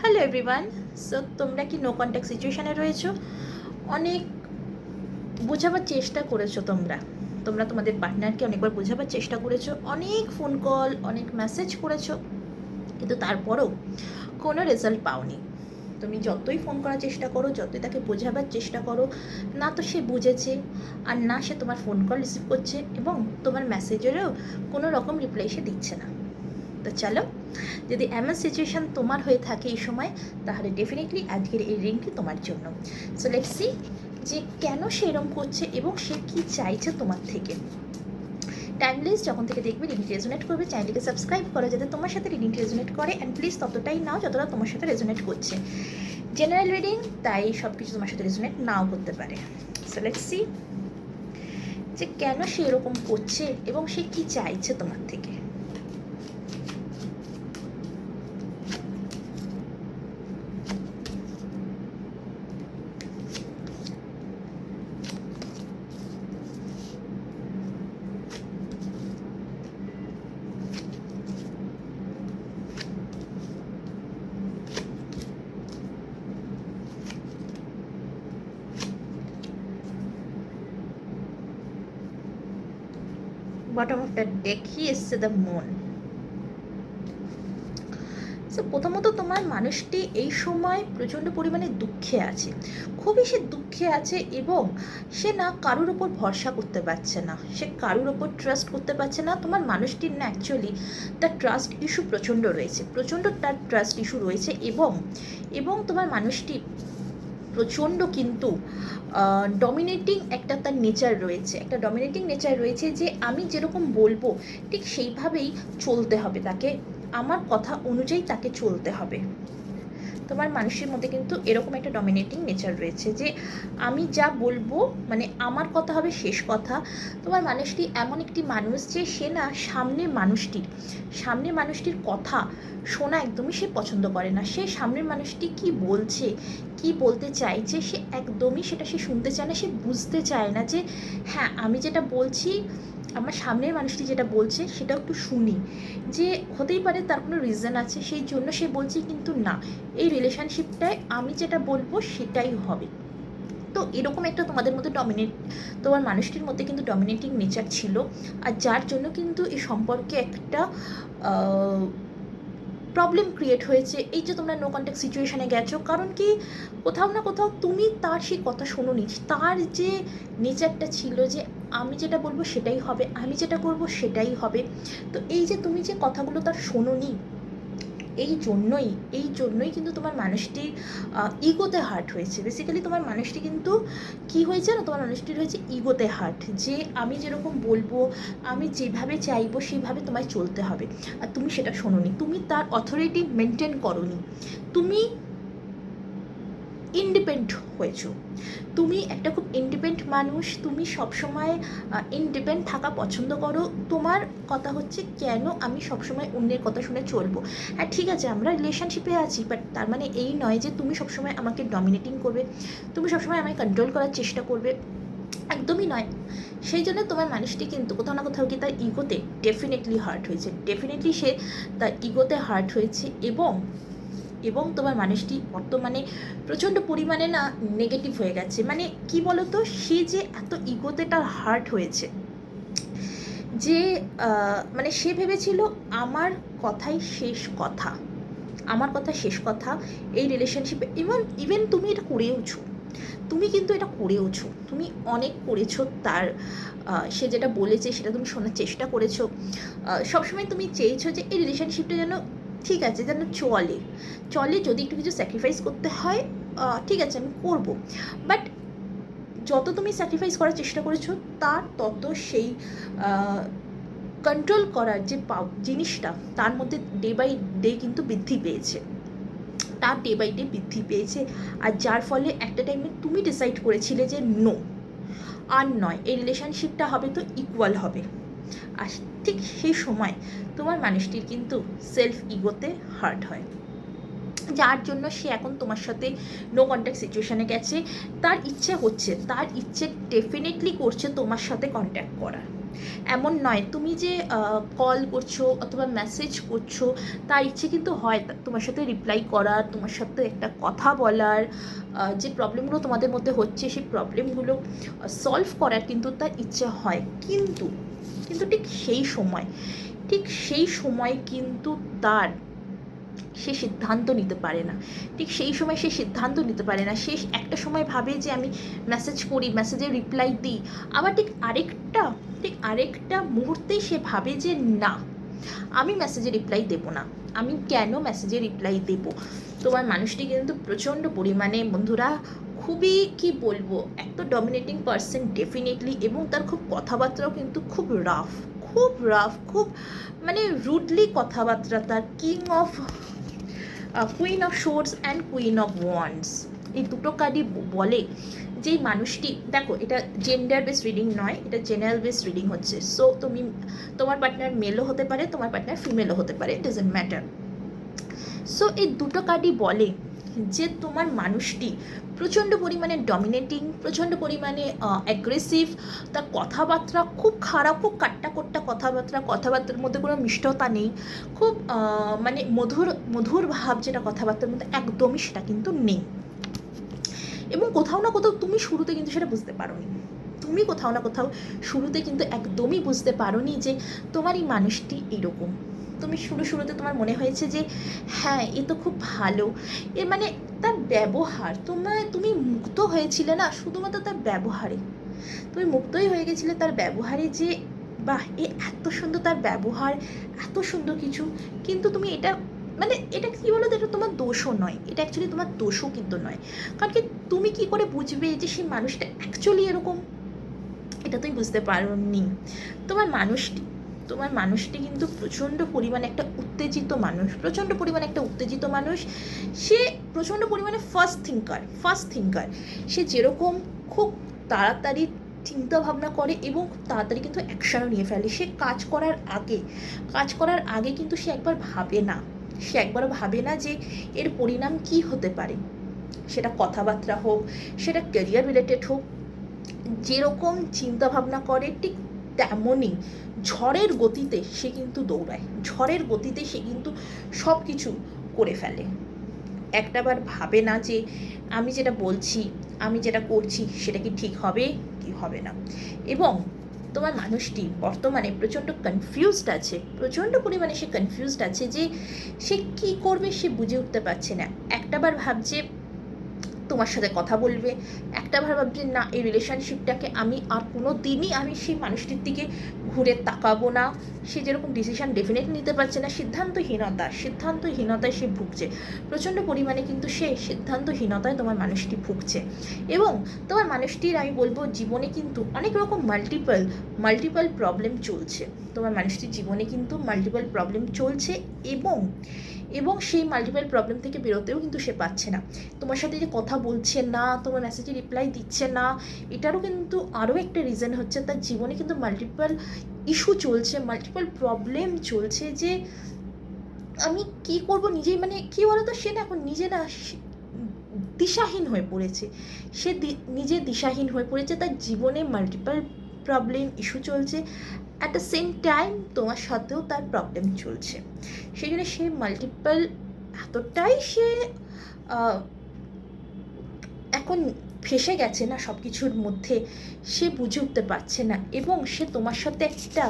Hello everyone so তোমরা কি no contact সিচুয়েশানে রয়েছো? অনেক বোঝাবার চেষ্টা করেছ তোমরা। তোমরা তোমাদের পার্টনারকে অনেকবার বোঝাবার চেষ্টা করেছ। অনেক ফোন কল অনেক মেসেজ করেছ। কিন্তু তারপরও কোনো রেজাল্ট পাওনি। তুমি যতই ফোন করার চেষ্টা করো, যতই তাকে বোঝাবার চেষ্টা করো, না তো সে বুঝেছে, আর না সে তোমার ফোন কল রিসিভ করছে, এবং তোমার মেসেজেরও কোনো রকম রিপ্লাই সে দিচ্ছে না। তো চলো, যদি এমন সিচুয়েশান তোমার হয়ে থাকে এই সময়, তাহলে ডেফিনেটলি আজকের এই রিংটি তোমার জন্য। সো লেটস সি যে কেন সে এরম করছে এবং সে কি চাইছে তোমার থেকে। টাইমলেস যখন থেকে দেখবে রিডিংটি রেজোনেট করবে চ্যানেলটিকে সাবস্ক্রাইব করো যাতে তোমার সাথে রিডিংটি রেজোনেট করে অ্যান্ড প্লিজ ততটাই নাও যতটা তোমার সাথে রেজোনেট করছে। জেনারেল রিডিং তাই সব কিছু তোমার সাথে রেজোনেট নাও করতে পারে। সো লেটস সি যে কেন সে এরকম করছে এবং সে কি চাইছে তোমার থেকে। বটম অফ দ্য ডেক হি এসছে দ্য মন সো প্রথমত তোমার মানুষটি এই সময় প্রচণ্ড পরিমাণে দুঃখে আছে। খুবই সে দুঃখে আছে এবং সে না কারোর ওপর ভরসা করতে পারছে না। সে কারুর ওপর ট্রাস্ট করতে পারছে না। তোমার মানুষটির না অ্যাকচুয়ালি তার ট্রাস্ট ইস্যু প্রচণ্ড রয়েছে। প্রচণ্ড তার ট্রাস্ট ইস্যু রয়েছে এবং এবং তোমার মানুষটি প্রচণ্ড কিন্তু ডমিনেটিং একটা তার নেচার রয়েছে। একটা ডমিনেটিং নেচার রয়েছে যে আমি যেরকম বলব, ঠিক সেইভাবেই চলতে হবে তাকে। আমার কথা অনুযায়ী তাকে চলতে হবে। তোমার মানুষের মধ্যে কিন্তু এরকম একটা ডমিনেটিং নেচার রয়েছে যে আমি যা বলব মানে আমার কথা হবে শেষ কথা। তোমার মানুষটি এমন একটি মানুষ যে সে না সামনের মানুষটির সামনের মানুষটির কথা শোনা একদমই সে পছন্দ করে না। সে সামনের মানুষটি কি বলছে, কি বলতে চাইছে, সে একদমই সেটা সে শুনতে চায় না, সে বুঝতে চায় না যে হ্যাঁ আমি যেটা বলছি আমার সামনের মানুষটি যেটা বলছে সেটা একটু শুনি। যে হতেই পারে তার কোনো রিজন আছে, সেই জন্য সে বলছে কিন্তু না। এই রিলেশনশিপটায় আমি যেটা বলব, সেটাই হবে। তো এরকম একটা তোমাদের মধ্যে ডমিনেট তোমার মানুষটির মধ্যে কিন্তু ডমিনেটিং নেচার ছিল। আর যার জন্য কিন্তু এই সম্পর্কে একটা প্রবলেম ক্রিয়েট হয়েছে, এই যে তোমরা নো কন্ট্যাক্ট সিচুয়েশানে গেছো, কারণ কি কোথাও না কোথাও তুমি তার সেই কথা শোনোনি তার যে নেচারটা ছিল যে আমি যেটা বলব সেটাই হবে, আমি যেটা করব সেটাই হবে। তো এই যে তুমি যে কথাগুলো তার শোনোনি এই জন্যই এই জন্যই কিন্তু তোমার মানুষটির ইগোতে হার্ট হয়েছে। বেসিক্যালি তোমার মানুষটি কিন্তু কি হয়েছে না তোমার মানুষটির হয়েছে ইগোতে হার্ট যে আমি যেরকম বলব, আমি যেভাবে চাইব সেভাবে তোমায় চলতে হবে। আর তুমি সেটা শোনোনি। তুমি তার অথরিটি মেনটেন করো তুমি ইন্ডিপেন্ড হয়েছো। তুমি একটা খুব ইন্ডিপেন্ডেন্ট মানুষ, তুমি সবসময় ইন্ডিপেন্ড থাকা পছন্দ করো। তোমার কথা হচ্ছে কেন আমি সবসময় অন্যের কথা শুনে চলবো? হ্যাঁ ঠিক আছে, আমরা রিলেশনশিপে আছি বাট তার মানে এই নয় যে তুমি সবসময় আমাকে ডমিনেটিং করবে। তুমি সবসময় আমায় কন্ট্রোল করার চেষ্টা করবে। একদমই নয়। সেই জন্য তোমার মানুষটি কিন্তু কোথাও না কোথাও গিয়ে তার ইগোতে ডেফিনেটলি হার্ট হয়েছে। ডেফিনেটলি সে তার ইগোতে হার্ট হয়েছে এবং এবং তোমার মানুষটি বর্তমানে প্রচণ্ড পরিমাণে না নেগেটিভ হয়ে গেছে। মানে কি বলতো? সে যে এত ইগোতে তার হার্ট হয়েছে যে মানে সে ভেবেছিল, আমার কথাই শেষ কথা। আমার কথা শেষ কথা, এই রিলেশনশিপে ইভেন ইভেন তুমি এটা করেওছো। তুমি কিন্তু এটা করেওছো। তুমি অনেক করেছ তার সে যেটা বলেছে সেটা তুমি শোনার চেষ্টা করেছ। সবসময় তুমি চেয়েছো যে এই রিলেশনশিপটা যেন ঠিক আছে, যেন চলে। চলে যদি একটু কিছু স্যাক্রিফাইস করতে হয় ঠিক আছে, আমি করব। বাট যত তুমি স্যাক্রিফাইস করার চেষ্টা করেছ, তার তত সেই কন্ট্রোল করার যে জিনিসটা, তার মধ্যে ডে বাই ডে কিন্তু বৃদ্ধি পেয়েছে। তার ডে বাই ডে বৃদ্ধি পেয়েছে। আর যার ফলে একটা টাইমে তুমি ডিসাইড করেছিলে যে নো আর নয়, এই রিলেশনশিপটা হবে তো ইকুয়াল হবে। আর ঠিক সেই সময় তোমার মানুষটির কিন্তু সেলফ ইগোতে হার্ট হয়। যার জন্য সে এখন তোমার সাথে নো কন্ট্যাক্ট সিচুয়েশানে গেছে। তার ইচ্ছে হচ্ছে, তার ইচ্ছে ডেফিনেটলি করছে তোমার সাথে কন্ট্যাক্ট করার। এমন নয়, তুমি যে কল করছ অথবা মেসেজ করছ, তার ইচ্ছে কিন্তু হয় তোমার সাথে রিপ্লাই করার, তোমার সাথে একটা কথা বলার যে প্রবলেমগুলো তোমাদের মধ্যে হচ্ছে, সেই প্রবলেমগুলো সলভ করার কিন্তু তার ইচ্ছে হয়। কিন্তু কিন্তু ঠিক সেই সময়, ঠিক সেই সময় কিন্তু তার সে সিদ্ধান্ত নিতে পারে না। ঠিক সেই সময় সে সিদ্ধান্ত নিতে পারে না। সে একটা সময় ভাবে যে আমি মেসেজ করি মেসেজে রিপ্লাই দিই। আবার ঠিক আরেকটা ঠিক আরেকটা মুহূর্তেই সে ভাবে যে না, আমি মেসেজে রিপ্লাই দেব না। আমি কেন মেসেজে রিপ্লাই দেব? তোমার মানুষটি কিন্তু প্রচণ্ড পরিমাণে, বন্ধুরা খুবই কি বলব, এক তো ডমিনেটিং পার্সন ডেফিনেটলি এবং তার খুব কথাবার্তাও কিন্তু খুব রাফ খুব রাফ খুব মানে রুডলি কথাবার্তা, তার king of queen of swords and queen of wands এই দুটো কার্ডই বলে যে মানুষটি, দেখো এটা জেন্ডার বেস রিডিং নয়, এটা জেনারেল বেস রিডিং হচ্ছে। সো তুমি, তোমার পার্টনার মেলও হতে পারে, তোমার পার্টনার ফিমেলও হতে পারে ইট ডাজেন্ট ম্যাটার সো এই দুটো কার্ডই বলে যে তোমার মানুষটি প্রচণ্ড পরিমাণে ডমিনেটিং প্রচণ্ড পরিমাণে অ্যাগ্রেসিভ তার কথাবার্তা খুব খারাপ, খুব কাট্টা কোট্টা কথাবার্তা, কথাবার্তার মধ্যে কোনো মিষ্টতা নেই, খুব মানে মধুর মধুর ভাব যেটা কথাবার্তার মধ্যে একদমই সেটা কিন্তু নেই। এবং কোথাও না কোথাও তুমি শুরুতে কিন্তু সেটা বুঝতে পারোনি। তুমি কোথাও না কোথাও শুরুতে কিন্তু একদমই বুঝতে পারোনি যে তোমার এই মানুষটি এরকম। তুমি শুরু শুরুতে তোমার মনে হয়েছে যে হ্যাঁ এ তো খুব ভালো। এ মানে তার ব্যবহার, তোমার, তুমি মুক্ত হয়েছিলে না, শুধুমাত্র তার ব্যবহারে। তুমি মুক্তই হয়ে গেছিলে তার ব্যবহারে যে, বাহ, এ এত সুন্দর তার ব্যবহার, এত সুন্দর কিছু। কিন্তু তুমি এটা মানে এটা কী বলো এটা তোমার দোষও নয়, এটা অ্যাকচুয়ালি তোমার দোষও কিন্তু নয়। কারণ কি, তুমি কি করে বুঝবে যে সেই মানুষটা অ্যাকচুয়ালি এরকম? এটা তুমি বুঝতে পারো নি তোমার মানুষটি তোমার মানুষটি কিন্তু প্রচণ্ড পরিমাণে একটা উত্তেজিত মানুষ, প্রচণ্ড পরিমাণে একটা উত্তেজিত মানুষ। সে প্রচণ্ড পরিমাণে ফার্স্ট থিঙ্কার ফার্স্ট থিঙ্কার সে যেরকম খুব তাড়াতাড়ি চিন্তা ভাবনা করে এবং খুব তাড়াতাড়ি কিন্তু অ্যাকশনও নিয়ে ফেলে। সে কাজ করার আগে, কাজ করার আগে কিন্তু সে একবার ভাবে না। সে একবারও ভাবে না যে এর পরিণাম কি হতে পারে। সেটা কথাবার্তা হোক, সেটা ক্যারিয়ার রিলেটেড হোক, যেরকম চিন্তাভাবনা করে ঠিক তেমনই ঝড়ের গতিতে সে কিন্তু দৌড়ায়। ঝড়ের গতিতে সে কিন্তু সব কিছু করে ফেলে। একটাবার ভাবে না যে আমি যেটা বলছি, আমি যেটা করছি, সেটা কি ঠিক হবে, কি হবে না। এবং তোমার মানুষটি বর্তমানে প্রচণ্ড কনফিউজড আছে, প্রচণ্ড পরিমাণে সে কনফিউজড আছে যে সে কি করবে সে বুঝে উঠতে পারছে না। একটাবার ভাবছে তোমার সাথে কথা বলবে। একটা বার ভাবছে, না, এই রিলেশনশিপটাকে আমি আর কোনো দিনই আমি সেই মানুষটির দিকে ঘুরে তাকাবো না। সে যেরকম ডিসিশন ডেফিনেটলি নিতে পারছে না, সিদ্ধান্তহীনতা, সিদ্ধান্তহীনতায় সে ভুগছে। প্রচণ্ড পরিমাণে কিন্তু সে সিদ্ধান্তহীনতায় তোমার মানুষটি ভুগছে। এবং তোমার মানুষটির, আমি বলব, জীবনে কিন্তু অনেক রকম মাল্টিপল মাল্টিপল প্রবলেম চলছে। তোমার মানুষটির জীবনে কিন্তু মাল্টিপল প্রবলেম চলছে এবং এবং সেই মাল্টিপল প্রবলেম থেকে বেরোতেও কিন্তু সে পাচ্ছে না। তোমার সাথে যে কথা বলছে না, তোমার মেসেজে রিপ্লাই দিচ্ছে না, এটারও কিন্তু আরও একটা রিজন হচ্ছে তার জীবনে কিন্তু মাল্টিপল ইস্যু চলছে মাল্টিপল প্রবলেম চলছে যে আমি কি করব নিজেই মানে কি বলতো, সে না এখন নিজে না দিশাহীন হয়ে পড়েছে। সে নিজে দিশাহীন হয়ে পড়েছে, তার জীবনে মাল্টিপল প্রবলেম ইস্যু চলছে অ্যাট দ্য সেম টাইম তোমার সাথেও তার প্রবলেম চলছে। সেই জন্য সে মাল্টিপল এতটাই সে এখন ফেসে গেছে না সব কিছুর মধ্যে, সে বুঝে উঠতে পারছে না এবং সে তোমার সাথে একটা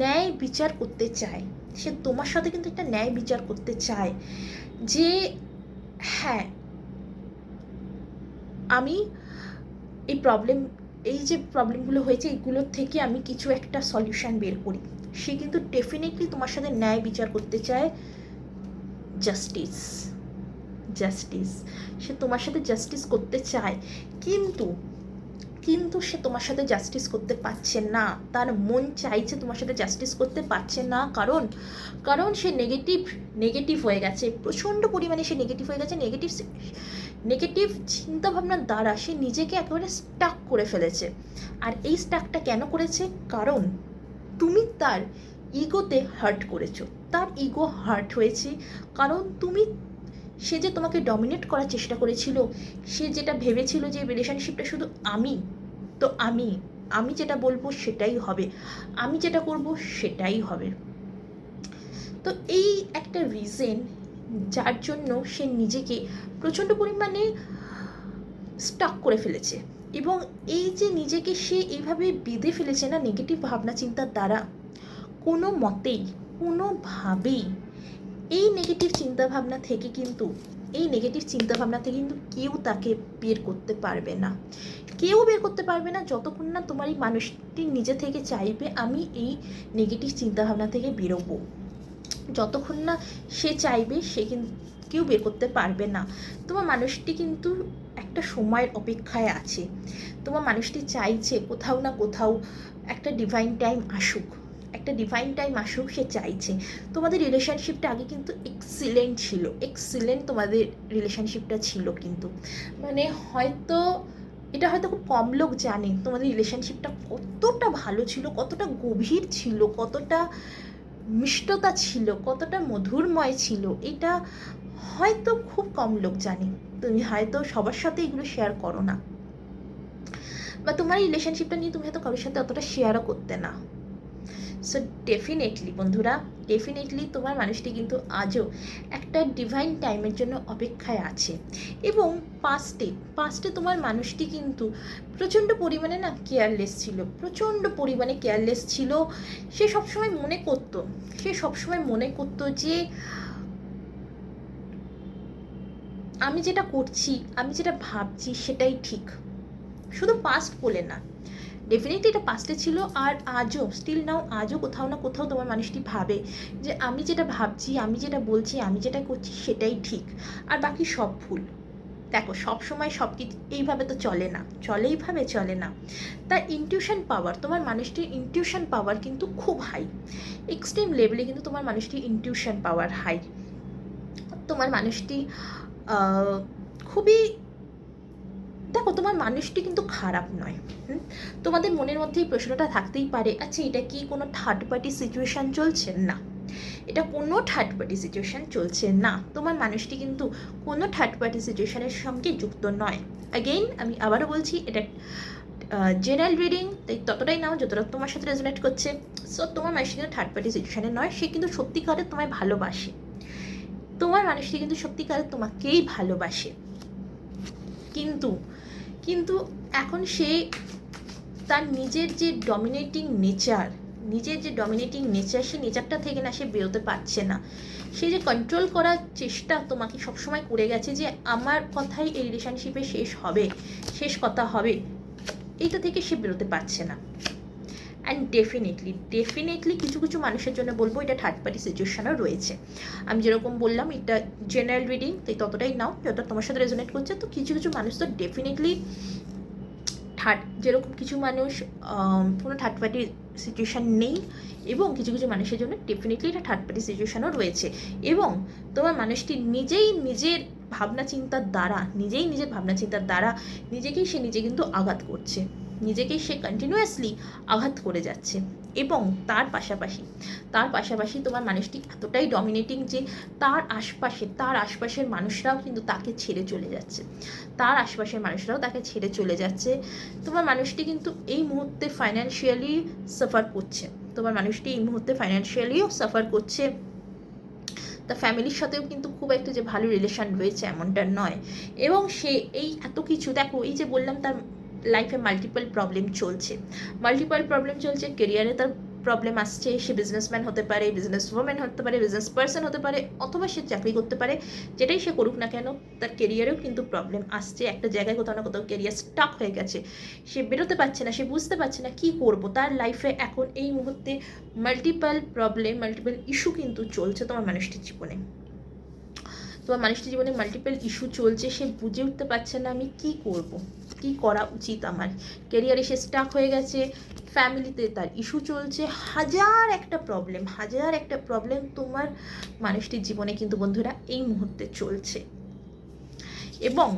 ন্যায় বিচার করতে চায়। সে তোমার সাথে কিন্তু একটা ন্যায় বিচার করতে চায় যে হ্যাঁ আমি এই প্রবলেম এই যে প্রবলেমগুলো হয়েছে, এগুলোর থেকে আমি কিছু একটা সলিউশন বের করি। সে কিন্তু ডেফিনেটলি তোমার সাথে ন্যায় বিচার করতে চায় জাস্টিস জাস্টিস সে তোমার সাথে জাস্টিস করতে চায়। কিন্তু কিন্তু সে তোমার সাথে জাস্টিস করতে পারছে না। তার মন চাইছে তোমার সাথে জাস্টিস করতে পারছে না। কারণ কারণ সে নেগেটিভ নেগেটিভ হয়ে গেছে। প্রচণ্ড পরিমাণে সে নেগেটিভ হয়ে গেছে। নেগেটিভ নেগেটিভ চিন্তাভাবনার দ্বারা সে নিজেকে একেবারে স্টাক করে ফেলেছে। আর এই স্টাকটা কেন করেছে? কারণ, তুমি তার ইগোতে হার্ট করেছ। তার ইগো হার্ট হয়েছে। কারণ, তুমি সে যে তোমাকে ডমিনেট করার চেষ্টা করেছিল, সে যেটা ভেবেছিল যে রিলেশনশিপটা শুধু আমি, তো আমি আমি যেটা বলব সেটাই হবে, আমি যেটা করব সেটাই হবে। তো এই একটা রিজেন যার জন্য সে নিজেকে প্রচণ্ড পরিমাণে স্টাক করে ফেলেছে এবং এই যে নিজেকে সে এইভাবে বেঁধে ফেলেছে না নেগেটিভ ভাবনা চিন্তার দ্বারা, কোনো মতেই, কোনোভাবেই এই নেগেটিভ চিন্তাভাবনা থেকে কিন্তু, এই নেগেটিভ চিন্তাভাবনা থেকে কিন্তু কেউ তাকে বের করতে পারবে না। কেউ বের করতে পারবে না যতক্ষণ না তোমার এই মানুষটি নিজে থেকে চাইবে, আমি এই নেগেটিভ চিন্তাভাবনা থেকে বেরোবো। যতক্ষণ না সে চাইবে, সে কিন্তু কেউ বের করতে পারবে না। তোমার মানুষটি কিন্তু একটা সময়ের অপেক্ষায় আছে। তোমার মানুষটি চাইছে কোথাও না কোথাও একটা ডিভাইন টাইম আসুক। একটা ডিভাইন টাইম আসুক, সে চাইছে। তোমাদের রিলেশনশিপটা আগে কিন্তু এক্সিলেন্ট ছিল। এক্সিলেন্ট তোমাদের রিলেশনশিপটা ছিল কিন্তু। মানে হয়তো, এটা হয়তো খুব কম লোক জানে, তোমাদের রিলেশনশিপটা কতটা ভালো ছিল, কতটা গভীর ছিল, কতটা মিষ্টতা ছিল, কতটা মধুরময় ছিল, এটা হয়তো খুব কম লোক জানে। তুমি হয়তো সবার সাথে এগুলো শেয়ার করো না। বা তোমার রিলেশনশিপটা নিয়ে তুমি হয়তো কারোর সাথে অতটা শেয়ারও করতে না। সো ডেফিনেটলি বন্ধুরা ডেফিনেটলি তোমার মানুষটি কিন্তু আজও একটা ডিভাইন টাইমের জন্য অপেক্ষায় আছে। এবং পাস্টে পাস্টে তোমার মানুষটি কিন্তু প্রচণ্ড পরিমাণে না কেয়ারলেস ছিল, প্রচণ্ড পরিমাণে কেয়ারলেস ছিল। সে সবসময় মনে করতো, সে সবসময় মনে করতো যে, আমি যেটা করছি, আমি যেটা ভাবছি সেটাই ঠিক। শুধু পাস্ট বলে না ডেফিনেটলি এটা পাস্টে ছিল আর আজও স্টিল নাও আজও কোথাও না কোথাও তোমার মানুষটি ভাবে যে আমি যেটা ভাবছি, আমি যেটা বলছি, আমি যেটা করছি সেটাই ঠিক। আর বাকি সব ভুল। দেখো, সব সময় সব কিছু এইভাবে তো চলে না। চলে এইভাবে চলে না। তার ইনটিউশন পাওয়ার তোমার মানুষটির ইনটিউশন পাওয়ার কিন্তু খুব হাই এক্সট্রিম লেভেলে কিন্তু তোমার মানুষটির ইনটিউশন পাওয়ার হাই তোমার মানুষটি খুবই দেখো, তোমার মানুষটি কিন্তু খারাপ নয় তোমাদের মনের মধ্যে এই প্রশ্নটা থাকতেই পারে আচ্ছা এটা কি কোনো থার্ড পার্টি সিচুয়েশান চলছে? না। এটা কোনো থার্ড পার্টি সিচুয়েশন চলছে না। তোমার মানুষটি কিন্তু কোনো থার্ড পার্টি সিচুয়েশানের সঙ্গে যুক্ত নয়। অ্যাগেইন আমি আবারও বলছি, এটা জেনারেল রিডিং তাই ততটাই নাও যতটা তোমার সাথে রেজোনেট করছে। সো তোমার মানুষটি কিন্তু থার্ড পার্টি সিচুয়েশনে নয়, সে কিন্তু সত্যিকারে তোমায় ভালোবাসে। তোমার মানুষটি কিন্তু সত্যিকারে তোমাকেই ভালোবাসে। কিন্তু কিন্তু এখন সে তার নিজের যে ডমিনেটিং নেচার নিজের যে ডমিনেটিং নেচার সে নেচারটা থেকে না সে বেরোতে পারছে না। সে যে কন্ট্রোল করার চেষ্টা তোমাকে সবসময় করে গেছে যে আমার কথাই এই রিলেশনশিপে শেষ হবে, শেষ কথা হবে, এইটা থেকে সে বেরোতে পারছে না। অ্যান্ড ডেফিনেটলি ডেফিনেটলি কিছু কিছু মানুষের জন্য বলব এটা থার্ড পার্টি সিচুয়েশনও রয়েছে। আমি যেরকম বললাম, এটা জেনারেল রিডিং তাই ততটাই নাও যতটা তোমার সাথে রেজোনেট করছে, তো কিছু কিছু মানুষ তো ডেফিনেটলি থার্ড যেরকম কিছু মানুষ কোনো থার্ড পার্টি সিচুয়েশান নেই, এবং কিছু কিছু মানুষের জন্য ডেফিনেটলি এটা থার্ড পার্টি সিচুয়েশানও রয়েছে। এবং তোমার মানুষটি নিজেই নিজের ভাবনা চিন্তার দ্বারা, নিজেই নিজের ভাবনা চিন্তার দ্বারা নিজেকেই সে নিজে কিন্তু আঘাত করছে। নিজেকেই সে কন্টিনিউয়াসলি আঘাত করে যাচ্ছে এবং তার পাশাপাশি তার পাশাপাশি তোমার মানুষটি এতটাই ডমিনেটিং যে তার আশপাশে, তার আশপাশের মানুষরাও কিন্তু তাকে ছেড়ে চলে যাচ্ছে। তার আশপাশের মানুষরাও তাকে ছেড়ে চলে যাচ্ছে। তোমার মানুষটি কিন্তু এই মুহূর্তে ফাইন্যান্সিয়ালি সাফার করছে। তোমার মানুষটি এই মুহূর্তে ফাইন্যান্সিয়ালিও সাফার করছে। তার ফ্যামিলির সাথেও কিন্তু খুব একটা যে ভালো রিলেশন রয়েছে এমনটা নয়। এবং সে এই এত কিছু, দেখো এই যে বললাম তার লাইফে মাল্টিপল প্রবলেম চলছে। মাল্টিপল প্রবলেম চলছে কেরিয়ারে তার প্রবলেম আসছে, সে বিজনেসম্যান হতে পারে বিজনেস ওম্যান হতে পারে বিজনেস পার্সন হতে পারে, অথবা সে চাকরি করতে পারে, যেটাই সে করুক না কেন, তার কেরিয়ারেও কিন্তু প্রবলেম আসছে। একটা জায়গায় কোথাও না কোথাও কেরিয়ার স্টাক হয়ে গেছে। সে বেরোতে পারছে না, সে বুঝতে পারছে না কি করব। তার লাইফে এখন এই মুহূর্তে মাল্টিপল প্রবলেম মাল্টিপল ইস্যু কিন্তু চলছে তোমার মানুষটির জীবনে। তোমার মানুষটির জীবনে মাল্টিপল ইস্যু চলছে, সে বুঝে উঠতে পারছে না আমি কি করব। কি করা উচিত আমার? কেরিয়ারে সে স্টাক হয়ে গেছে ফ্যামিলিতে তার ইস্যু চলছে, হাজার একটা প্রবলেম হাজার একটা প্রবলেম তোমার মানুষটির জীবনে কিন্তু বন্ধুরা এই মুহূর্তে চলছে। এবং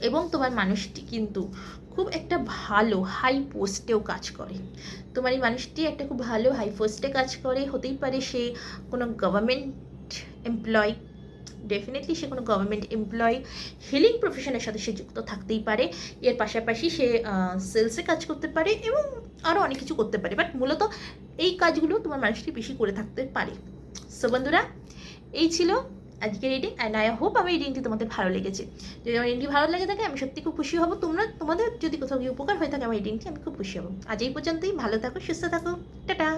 এবং তোমার মানুষটি কিন্তু খুব একটা ভালো হাই পোস্টেও কাজ করে। তোমার এই মানুষটি একটা খুব ভালো হাই পোস্টে কাজ করে, হতেই পারে সে কোনো গভর্নমেন্ট এমপ্লয় ডেফিনেটলি সে কোনো গভর্নমেন্ট এমপ্লয়ি হিলিং প্রফেশনের সাথে সে যুক্ত থাকতেই পারে। এর পাশাপাশি সে সেলসে কাজ করতে পারে এবং আরও অনেক কিছু করতে পারে। বাট মূলত এই কাজগুলো তোমার মানুষটি বেশি করে থাকতে পারে। সো বন্ধুরা, এই ছিল আজকের রিডিং অ্যান্ড আই হোপ আমার রিডিংটি তোমাদের ভালো লেগেছে। যদি আমার রিডিংটি ভালো লেগে থাকে, আমি সত্যি খুব খুশি হব। তোমরা, তোমাদের যদি কোথাও উপকার হয়ে থাকে, আমার রিডিংটি আমি খুব খুশি হব। আজ এই পর্যন্তই। ভালো থাকো, সুস্থ থাকো। টাটা!